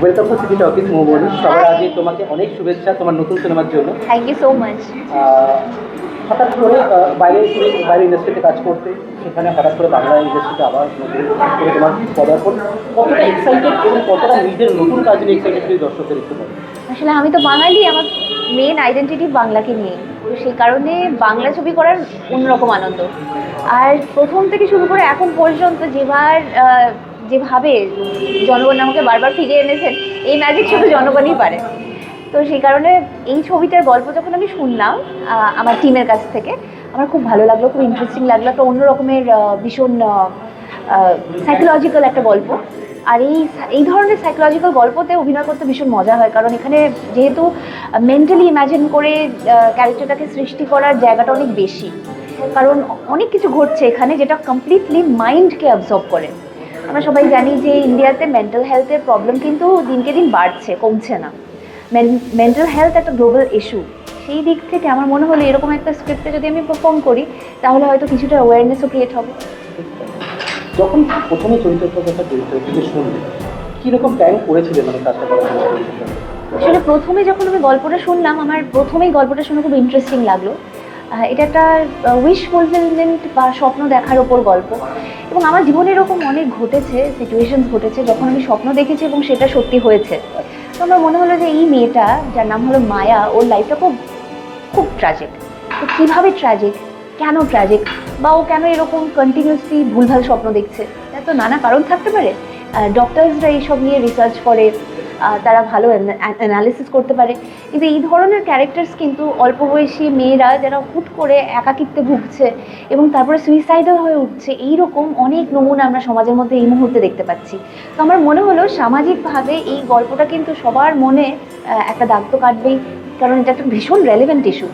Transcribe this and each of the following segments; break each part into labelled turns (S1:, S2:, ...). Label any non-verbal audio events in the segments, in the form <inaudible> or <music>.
S1: Welcome to City Talkies Momoni সবার আগে তোমাকে অনেক শুভেচ্ছা তোমার নতুন সিনেমার জন্য।
S2: থ্যাংক ইউ সো মাচ
S1: হঠাৎ করে বাইরে বাইরে ইন্ডাস্ট্রিতে কাজ করতে সেখানে হঠাৎ করে বাংলা ইন্ডাস্ট্রিতে আবার নতুন করে তোমার পদার্পণ। কতটা এক্সাইটেড এবং কতটা নিজের নতুন কাজ নিয়ে এক্সাইটেড তুমি দর্শকদের বলো।
S2: আসলে আমি তো বাঙালি আমার মেন আইডেন্টিটি বাংলাকে নিয়ে। তো সেই কারণে বাংলা ছবি করার অন্যরকম আনন্দ। আর প্রথম থেকে শুরু করে এখন পর্যন্ত যেবার যেভাবে জনগণ আমাকে বারবার ফিরিয়ে এনেছেন, এই ম্যাজিক শুধু জনগণই পারে। তো সেই কারণে এই ছবিটার গল্প যখন আমি শুনলাম আমার টিমের কাছ থেকে, আমার খুব ভালো লাগল, খুব ইন্টারেস্টিং লাগল একটা অন্য রকমের ভীষণ সাইকোলজিক্যাল একটা গল্প। আর এই এই ধরনের সাইকোলজিক্যাল গল্পতে অভিনয় করতে ভীষণ মজা হয়, কারণ এখানে যেহেতু মেন্টালি ইমাজিন করে ক্যারেক্টারটাকে সৃষ্টি করার জায়গাটা অনেক বেশি। কারণ অনেক কিছু ঘটছে এখানে যেটা কমপ্লিটলি মাইন্ডকে অ্যাবজর্ব করে। আমরা সবাই জানি যে ইন্ডিয়াতে মেন্টাল হেলথের প্রবলেম কিন্তু দিনকে দিন বাড়ছে কমছে না। মেন্টাল হেলথ একটা গ্লোবাল ইস্যু সেই দিক থেকে আমার মনে হলো এরকম একটা স্ক্রিপ্টে যদি আমি পারফর্ম করি তাহলে হয়তো কিছুটা অ্যাওয়ারনেসও ক্রিয়েট হবে।
S1: যখন প্রথমে চরিত্রটার কথা চরিত্র থেকে শুনলে কীরকম প্ল্যান করেছিলে মানে কাজটা করার?
S2: আসলে প্রথমে যখন আমি গল্পটা শুনলাম আমার প্রথমেই গল্পটা শুনে খুব ইন্টারেস্টিং লাগল। এটা একটা উইশ ফুলফিলমেন্ট বা স্বপ্ন দেখার ওপর গল্প। এবং আমার জীবনে এরকম অনেক ঘটেছে সিচুয়েশনস ঘটেছে, যখন আমি স্বপ্ন দেখেছি এবং সেটা সত্যি হয়েছে। তো আমার মনে হলো যে এই মেয়েটা, যার নাম হলো মায়া, ওর লাইফটা খুব খুব ট্র্যাজিক তো কীভাবে ট্র্যাজিক কেন ট্র্যাজিক বা ও কেন এরকম কন্টিনিউসলি ভুলভাল স্বপ্ন দেখছে? তার তো নানা কারণ থাকতে পারে। ডক্টরসরা এইসব নিয়ে রিসার্চ করে। তারা ভালো অ্যানালিসিস করতে পারে। কিন্তু এই ধরনের ক্যারেক্টার্স কিন্তু অল্প বয়সী মেয়েরা যারা হুট করে একাকিত্বে ভুগছে এবং তারপরে সুইসাইডাল হয়ে উঠছে এই রকম অনেক নমুনা আমরা সমাজের মধ্যে এই মুহূর্তে দেখতে পাচ্ছি। তো আমার মনে হলো সামাজিকভাবে এই গল্পটা কিন্তু সবার মনে একটা দাগ তো কাটবেই কারণ এটা একটা ভীষণ রেলেভেন্ট ইস্যু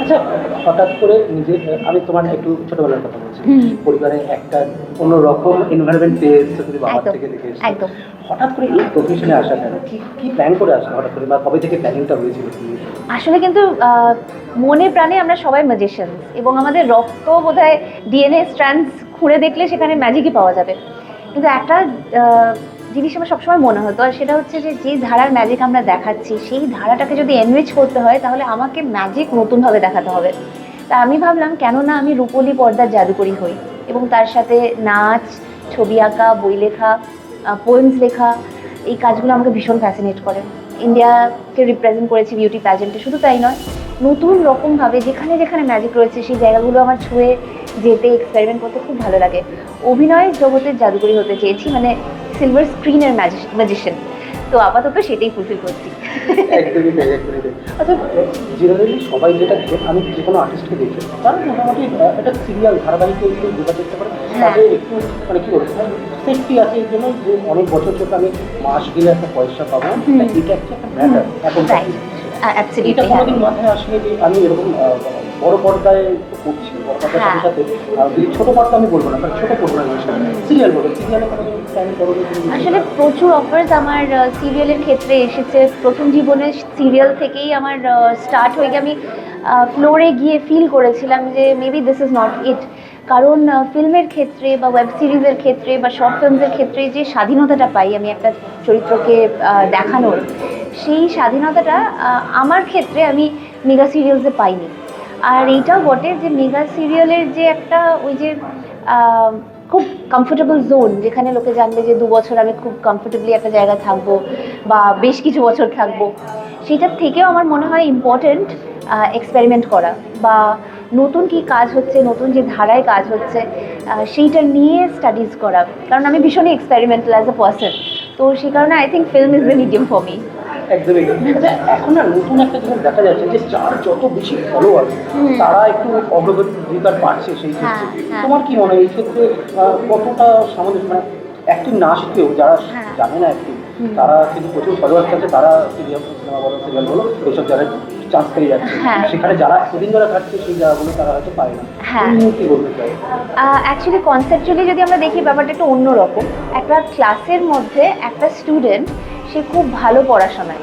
S1: আচ্ছা হঠাৎ করে নিজের আমি তোমার একটু ছোটবেলার কথা বলছি। পরিবারে একটা অন্যরকম এনভায়রনমেন্ট পেয়ে এসছো তুমি বাবার থেকে দেখে এসছো। হঠাৎ করে এই প্রফেশনে আসা কেন? কি প্ল্যান করে আসা হঠাৎ করে? বা কবে থেকে প্ল্যানিংটা হয়েছিল
S2: আসলে কিন্তু মনে প্রাণে আমরা সবাই ম্যাজিশিয়ান এবং আমাদের রক্ত বোধহয় ডিএনএ স্ট্র্যান্ডস খুঁড়ে দেখলে সেখানে ম্যাজিকই পাওয়া যাবে। কিন্তু একটা জিনিস আমার সবসময় মনে হতো, আর সেটা হচ্ছে যে যে ধারার ম্যাজিক আমরা দেখাচ্ছি, সেই ধারাটাকে যদি এনরিচ করতে হয়, তাহলে আমাকে ম্যাজিক নতুনভাবে দেখাতে হবে। তা আমি ভাবলাম কেন না আমি রূপলি পর্দার জাদুকরি হই এবং তার সাথে নাচ, ছবি আঁকা, বই লেখা পোয়েমস লেখা, এই কাজগুলো আমাকে ভীষণ ফ্যাসিনেট করে। ইন্ডিয়াকে রিপ্রেজেন্ট করেছি বিউটি প্যাজেন্টে শুধু তাই নয়, নতুন রকমভাবে যেখানে যেখানে ম্যাজিক রয়েছে, সেই জায়গাগুলো আমার ছুঁয়ে যেতে এক্সপেরিমেন্ট করতে খুব ভালো লাগে। অভিনয় জগতের জাদুকরি হতে চেয়েছি মানে সিলভার স্ক্রিনের ম্যাজিশিয়ান তো আপাতত সেটাই ফুলফিল করছি।
S1: একদমই তাই একদমই তাই। আচ্ছা জেনারেলি সবাই যেটা দেখে আমি যে কোনো আর্টিস্টকে দেখি তারা মোটামুটি একটা সিরিয়াল ধারাবাহিকে একটু চেষ্টা করে?
S2: হ্যাঁ।
S1: তাদের একটু মানে কি বলব সেফটি আছে এর জন্য যে অনেক বছর চোখে আমি মাস গেলে একটা পয়সা পাবো। এটা হচ্ছে একটা ম্যাটার এখন এটা কোনোদিন মাথায় আসলে যে আমি এরকম বড় পর্দায় করছি বড় পর্দার সাথে
S2: হ্যাঁ।
S1: সাথে যদি ছোট পর্দা আমি বলব না কারণ ছোট না সিরিয়াল বলব সিরিয়ালে
S2: আসলে প্রচুর অফার্স আমার সিরিয়ালের ক্ষেত্রে এসেছে। প্রথম জীবনে সিরিয়াল থেকেই আমার স্টার্ট হয়ে গিয়ে আমি ফ্লোরে গিয়ে ফিল করেছিলাম যে maybe this is not it কারণ ফিল্মের ক্ষেত্রে বা ওয়েব সিরিজের ক্ষেত্রে বা শর্ট ফিল্মসের ক্ষেত্রে যে স্বাধীনতাটা পাই আমি একটা চরিত্রকে দেখানোর, সেই স্বাধীনতাটা আমার ক্ষেত্রে আমি মেগা সিরিয়ালসে পাইনি। আর এইটাও বটে যে মেগা সিরিয়ালের যে একটা ওই যে খুব কমফোর্টেবল জোন যেখানে লোকে জানবে যে দু বছর আমি খুব কমফোর্টেবলি একটা জায়গায় থাকব বা বেশ কিছু বছর থাকব, সেটার থেকেও আমার মনে হয় ইম্পর্ট্যান্ট এক্সপেরিমেন্ট করা বা নতুন কি কাজ হচ্ছে নতুন যে ধারায় কাজ হচ্ছে সেইটা নিয়ে স্টাডিজ করা কারণ আমি ভীষণই এক্সপেরিমেন্টাল অ্যাজ এ পার্সন তো সেই কারণে I think film is the medium for me
S1: একদমই এখন না নতুন একটা জিনিস দেখা যাচ্ছে যে যার যত বেশি ফলোয়ার। তারা একটু অগ্রগতির পাচ্ছে সেই ক্ষেত্রে
S2: হ্যাঁ, হ্যাঁ।
S1: তোমার কি মনে হয় এই ক্ষেত্রে কতটা সামঞ্জস্য মানে অ্যাক্টিং না শিখেও যারা
S2: হ্যাঁ।
S1: জানে না অ্যাক্টিং। তারা কিন্তু প্রচুর ফলোয়ার আছে তারা সিরিয়াল সিনেমা বলো সিরিয়াল বলো এইসব যারা চান্স পেয়ে যাচ্ছে।
S2: হ্যাঁ।
S1: সেখানে যারা এতদিন ধরে থাকছে সেই জায়গাগুলো তারা হয়তো পায় না।
S2: হ্যাঁ।
S1: কি বলতে চাই
S2: অ্যাকচুয়ালি কনসেপচুয়ালি যদি আমরা দেখি ব্যাপারটা একটু অন্যরকম। একটা ক্লাসের মধ্যে একটা স্টুডেন্ট সে খুব ভালো পড়াশোনায়।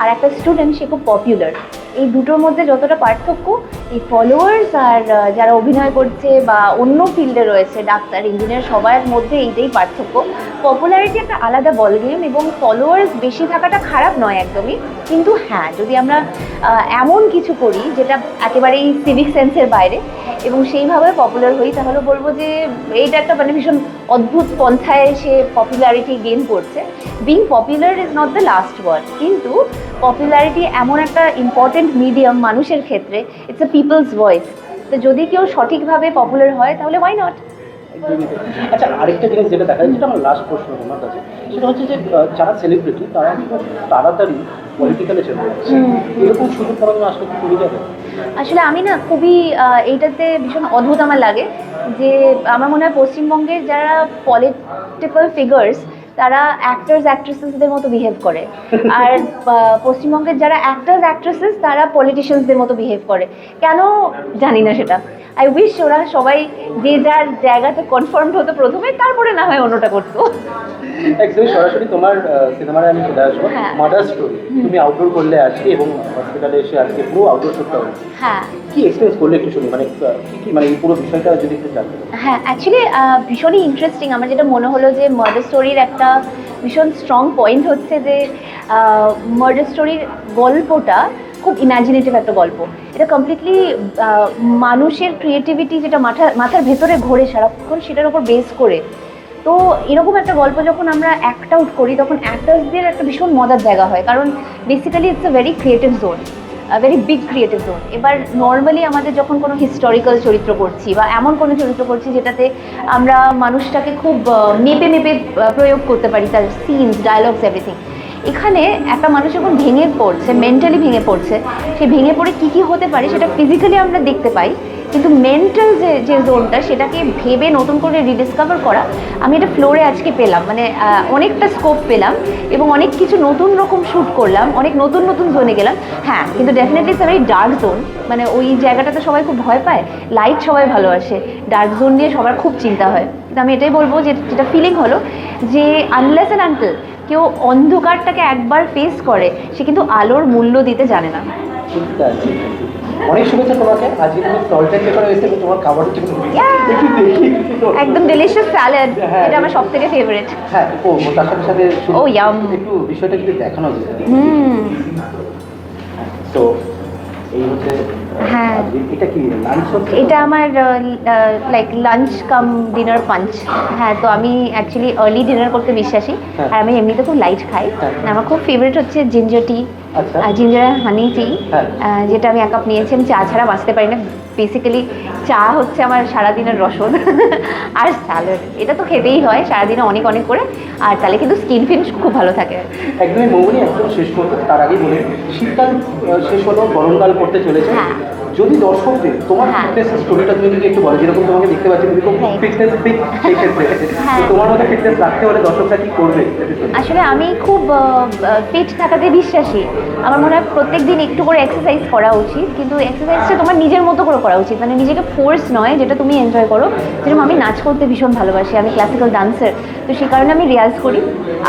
S2: আর একটা স্টুডেন্ট সে খুব পপুলার এই দুটোর মধ্যে যতটা পার্থক্য এই ফলোয়ার্স আর যারা অভিনয় করছে বা অন্য ফিল্ডে রয়েছে, ডাক্তার ইঞ্জিনিয়ার সবার মধ্যে এইটাই পার্থক্য। পপুলারিটি একটা আলাদা বল গেম এবং ফলোয়ার্স বেশি থাকাটা খারাপ নয় একদমই। কিন্তু হ্যাঁ যদি আমরা এমন কিছু করি যেটা একেবারেই সিভিক সেন্সের বাইরে এবং সেইভাবে পপুলার হই, তাহলে বলব যে এইটা একটা মানে ভীষণ অদ্ভুত পন্থায় সে পপুলারিটি গেইন করছে being popular is not the last word কিন্তু পপুলারিটি এমন একটা ইম্পর্টেন্ট মিডিয়াম মানুষের ক্ষেত্রে ইটস এ পিপলস ভয়েস তো যদি কেউ সঠিকভাবে পপুলার হয়, তাহলে ওয়াই নট।
S1: আচ্ছা আরেকটা জিনিস যেটা দেখা যায় যেটা আমার লাস্ট প্রশ্ন তোমার কাছে সেটা হচ্ছে যে যারা সেলিব্রিটি তারা খুব তাড়াতাড়ি পলিটিক্যালে চলে যাচ্ছে? এরকম সুযোগ পাওয়া আসলে কি যাবে
S2: আসলে আমি না খুবই এইটাতে ভীষণ অদ্ভুত আমার লাগে যে আমার মনে হয় পশ্চিমবঙ্গের যারা পলিটিক্যাল ফিগার্স তারা অ্যাক্টার্স অ্যাক্ট্রেসেসদের মতো বিহেভ করে। আর পশ্চিমবঙ্গের যারা অ্যাক্টার্স অ্যাক্ট্রেসেস তারা পলিটিশিয়ানসদের মতো বিহেভ করে। কেন জানি না সেটা। আই উইশ ওরা সবাই যে যার জায়গাতে কনফার্ম হতো প্রথমে তারপরে না হয় অন্যটা করতো।
S1: সরাসরি তোমার সিনেমায় আমি চলে আসব।
S2: হ্যাঁ।
S1: মাদার স্টোরি তুমি আউটডোর করলে আজকে এবং হসপিটালে এসে আজকে পুরো আউটডোর শুটটা
S2: হ্যাঁ।
S1: কি এক্সপিরিয়েন্স করলে একটু শুনি? মানে কি মানে এই পুরো বিষয়টা যদি একটু জানতে
S2: হ্যাঁ অ্যাকচুয়ালি ভীষণই ইন্টারেস্টিং আমার যেটা মনে হলো যে মার্ডার স্টোরির একটা ভীষণ স্ট্রং পয়েন্ট হচ্ছে যে মার্ডার স্টোরির গল্পটা খুব ইমাজিনেটিভ একটা গল্প। এটা কমপ্লিটলি মানুষের ক্রিয়েটিভিটি যেটা মাথা, মাথার ভেতরে ঘোরে সারাক্ষণ, সেটার উপর বেস করে। তো এরকম একটা গল্প যখন আমরা অ্যাক্ট আউট করি, তখন অ্যাক্টার্সদের একটা ভীষণ মজার জায়গা হয়। কারণ basically it's a very creative zone very big creative zone এবার নর্মালি আমাদের যখন কোনো হিস্টোরিক্যাল চরিত্র করছি বা এমন কোনো চরিত্র করছি যেটাতে আমরা মানুষটাকে খুব মেপে মেপে প্রয়োগ করতে পারি, তার সিনস ডায়লগস এভরিথিং এখানে একটা মানুষ যখন ভেঙে পড়ছে মেন্টালি ভেঙে পড়ছে, সে ভেঙে পড়ে কী কী হতে পারে সেটা ফিজিক্যালি আমরা দেখতে পাই। কিন্তু মেন্টাল যে যে জোনটা সেটাকে ভেবে নতুন করে রিডিসকভার করা, আমি এটা ফ্লোরে আজকে পেলাম। মানে অনেকটা স্কোপ পেলাম এবং অনেক কিছু নতুন রকম শ্যুট করলাম, অনেক নতুন নতুন জোনে গেলাম। হ্যাঁ কিন্তু ডেফিনেটলি ভেরি ডার্ক জোন মানে ওই জায়গাটাতে সবাই খুব ভয় পায় লাইট সবাই ভালোবাসে ডার্ক জোন নিয়ে সবার খুব চিন্তা হয়। কিন্তু আমি এটাই বলব যে, যেটা ফিলিং হলো যে আনলেস অ্যান্ড আনটিল কেউ অন্ধকারটাকে একবার ফেস করে, সে কিন্তু আলোর মূল্য দিতে জানে না।
S1: অনেক শুভেচ্ছা তোমাকে। আজকে তুমি এসে তোমার খাবারের জন্য একটু দেখি
S2: একদম ডেলিশিয়াস স্যালাড
S1: হ্যাঁ।
S2: এটা আমার সব থেকে ফেভারিট
S1: হ্যাঁ ও তার সাথে সাথে শুধু
S2: Oh, yum.
S1: একটু বিষয়টা যদি দেখানো যায়।
S2: হুম।
S1: তো এই হচ্ছে
S2: হ্যাঁ।
S1: এটা কি লাঞ্চ
S2: এটা আমার like lunch cum dinner punch হ্যাঁ তো আমি অ্যাকচুয়ালি আর্লি ডিনার করতে বিশ্বাসী।
S1: হ্যাঁ।
S2: আর আমি এমনিতে খুব লাইট খাই।
S1: হ্যাঁ।
S2: আমার খুব ফেভারিট হচ্ছে জিঞ্জার টি
S1: আচ্ছা।
S2: Ginger honey tea. যেটা আমি এক কাপ নিয়েছি আমি চা ছাড়া বাঁচতে পারি না। বেসিক্যালি চা হচ্ছে আমার সারাদিনের রসদ। <laughs> আর স্যালাড এটা তো খেতেই হয় সারাদিনে অনেক অনেক করে। আর তাহলে কিন্তু স্কিন ফিন খুব ভালো থাকে।
S1: একদমই মৌনি একদম শেষ করতে তার আগে বলে শীতকাল শেষ হলো গরমকাল পড়তে চলেছে।
S2: হ্যাঁ।
S1: যদি দর্শকদের তোমার
S2: হ্যাঁ।
S1: ফিটনেস স্টোরিটা তুমি যদি একটু বলো যেরকম তোমাকে দেখতে পাচ্ছি তুমি খুব ফিটনেস ফিট সেই ক্ষেত্রে
S2: হ্যাঁ।
S1: তোমার মধ্যে ফিটনেস রাখতে হলে দর্শকরা কি করবে?
S2: আসলে আমি খুব ফিট থাকাতে বিশ্বাসী। আমার মনে হয় প্রত্যেক দিন একটু করে এক্সারসাইজ করা উচিত কিন্তু এক্সারসাইজটা তোমার নিজের মতো করে করা উচিত। মানে নিজেকে ফোর্স নয় যেটা তুমি এনজয় করো। যেরকম আমি নাচ করতে ভীষণ ভালোবাসি আমি ক্লাসিক্যাল ডান্সার তো সেই কারণে আমি রিয়াজ করি।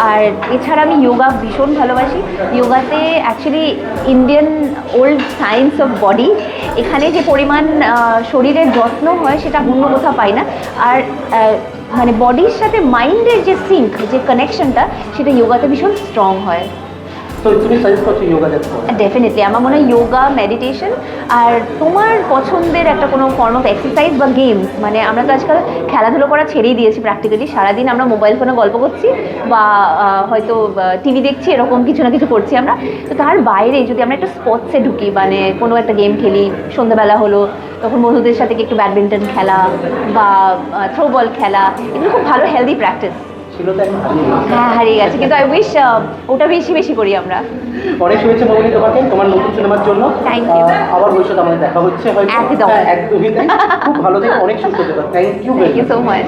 S2: আর এছাড়া আমি যোগা ভীষণ ভালোবাসি। যোগাতে actually Indian old science of body এখানে যে পরিমাণ শরীরের যত্ন হয় সেটা অন্য কোথাও পাই না। আর মানে বডির সাথে মাইন্ডের যে সিঙ্ক যে কানেকশনটা সেটা যোগাতে ভীষণ স্ট্রং হয়।
S1: তো তুমি সাজেস্ট করছ
S2: ডেফিনেটলি আমার মনে হয় যোগা মেডিটেশন আর তোমার পছন্দের একটা কোনো ফর্ম অফ এক্সারসাইজ বা গেম মানে আমরা তো আজকাল খেলাধুলো করা ছেড়েই দিয়েছি প্র্যাকটিক্যালি সারাদিন আমরা মোবাইল ফোনে গল্প করছি বা হয়তো টিভি দেখছি, এরকম কিছু না কিছু করছি আমরা। তো তার বাইরে যদি আমরা একটা স্পোর্টসে ঢুকি মানে কোনো একটা গেম খেলি, সন্ধ্যাবেলা হলো, তখন বন্ধুদের সাথে একটু ব্যাডমিন্টন খেলা বা থ্রো বল খেলা, এগুলো খুব ভালো হেলদি প্র্যাকটিস
S1: ছিল তো এখন হারিয়ে গেছে।
S2: হ্যাঁ হারিয়ে গেছে। কিন্তু আই উইশ ওটা বেশি বেশি করি আমরা।
S1: অনেক শুভেচ্ছা মৌলি তোমাকে তোমার নতুন সিনেমার জন্য।
S2: থ্যাংক
S1: ইউ আবার ভবিষ্যতে আমাদের দেখা হচ্ছে হয়তো।
S2: একদম।
S1: হ্যাঁ, একদমই খুব ভালো থেকে অনেক সুস্থ থেকো thank you
S2: thank you so much